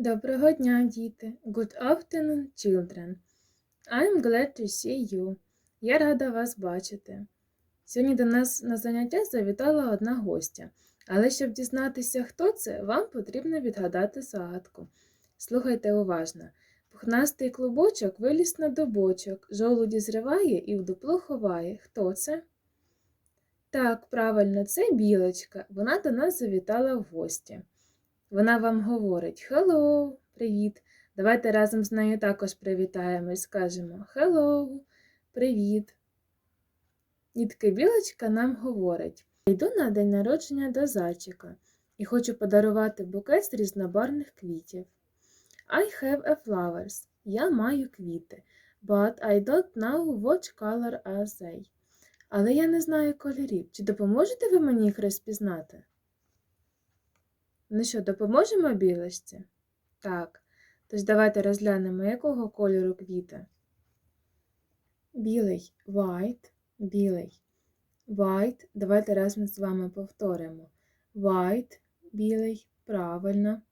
Доброго дня, діти! Good afternoon, children. I'm glad to see you. Я рада вас бачити. Сьогодні до нас на заняття завітала одна гостя, але щоб дізнатися, хто це, вам потрібно відгадати загадку. Слухайте уважно. Пухнастий клубочок виліз на добочок, жолуді зриває і в дупло ховає. Хто це? Так, правильно, це білочка. Вона до нас завітала в гості. Вона вам говорить Hello, привіт. Давайте разом з нею також привітаємось, скажемо Hello, привіт. Дітки білочка нам говорить: йду на день народження до зайчика і хочу подарувати букет з різнобарвних квітів. I have a flowers. Я маю квіти. But I don't know what color are they. Але я не знаю кольорів. Чи допоможете ви мені їх розпізнати? Ну що, допоможемо білочці? Так. Тож давайте розглянемо, якого кольору квіти. Білий white, білий. White. Давайте разом з вами повторимо. White, білий, правильно.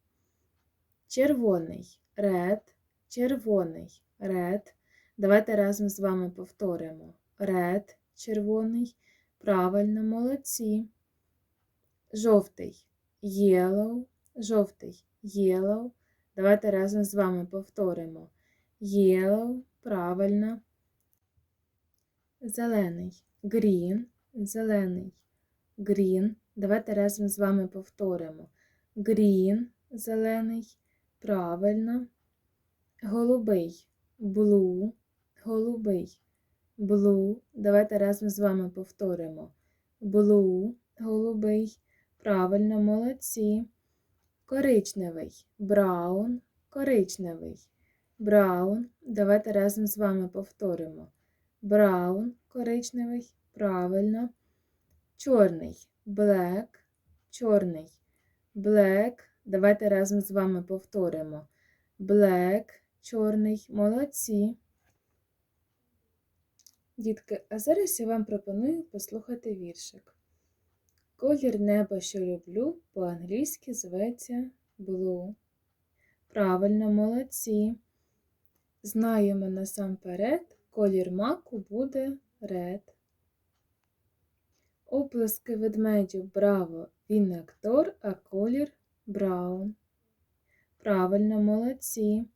Червоний red, червоний red. Давайте разом з вами повторимо. Red, червоний, правильно, молодці. Жовтий yellow, жовтий yellow. Давайте разом з вами повторимо. Yellow, правильно. Зелений green, зелений green. Давайте разом з вами повторимо. Green, зелений, правильно. Голубий blue, голубий blue. Давайте разом з вами повторимо. Blue, голубий. Правильно, молодці. Коричневий браун, коричневий. Браун. Давайте разом з вами повторимо. Браун, коричневий, правильно. Чорний black, чорний black. Давайте разом з вами повторимо. Black, чорний, молодці. Дітки, а зараз я вам пропоную послухати віршик. Колір неба, що люблю, по-англійськи зветься blue. Правильно, молодці. Знаємо насамперед, колір маку буде red. Оплески ведмедю браво, він актор, а колір браун. Правильно, молодці.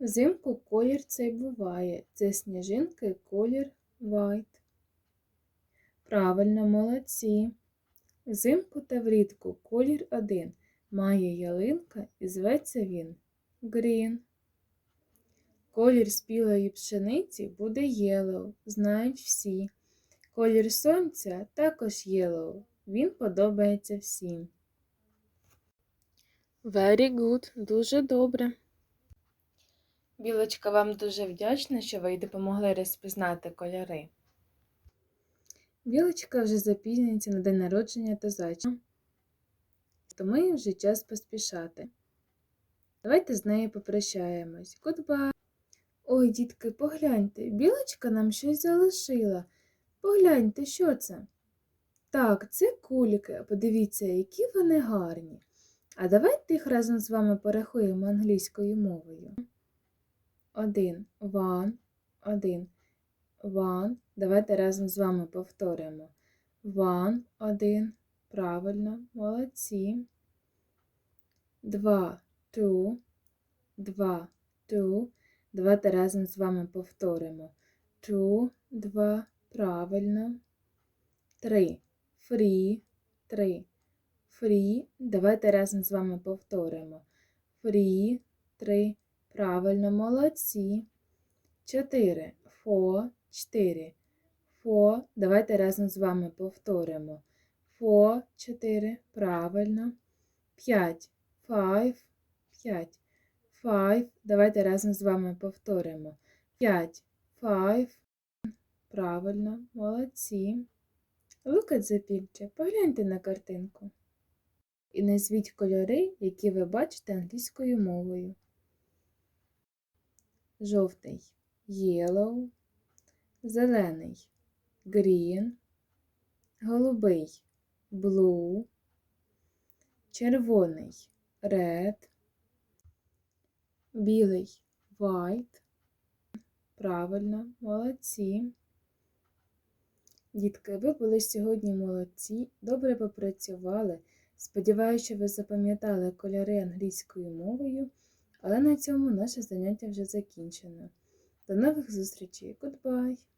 Взимку колір цей буває. Це сніжинки колір white. Правильно, молодці. Взимку та влітку колір один. Має ялинка і зветься він Green. Колір спілої пшениці буде yellow, знають всі. Колір сонця також yellow. Він подобається всім. Very good, дуже добре. Білочка вам дуже вдячна, що ви допомогли розпізнати кольори. Білочка вже запізнюється на день народження та зайчика, тому їй вже час поспішати. Давайте з нею попрощаємось. Goodbye! Ой, дітки, погляньте, білочка нам щось залишила. Погляньте, що це? Так, це кульки. Подивіться, які вони гарні. А давайте їх разом з вами порахуємо англійською мовою. Один, one, один. One. Давайте разом з вами повторимо. One, один. Правильно, молодці. Два, two. Два, two. Давайте разом з вами повторимо. Two, два. Правильно. Три. Free. Три. Free. Давайте разом з вами повторимо. Free. Три. Правильно, молодці. Чотири. Four. 4. Фо. Давайте разом з вами повторимо. Фо, 4. Правильно. 5. 5. 5. 5. Давайте разом з вами повторимо. 5. 5. Правильно. Молодці. Look at the picture. Погляньте на картинку. І назвіть кольори, які ви бачите англійською мовою. Жовтий yellow зелений green, голубий blue, червоний red, Білий white. Правильно, молодці. Дітки, ви були сьогодні молодці, добре попрацювали. Сподіваюся, що ви запам'ятали кольори англійською мовою, але на цьому наше заняття вже закінчено. До нових зустрічей. Goodbye!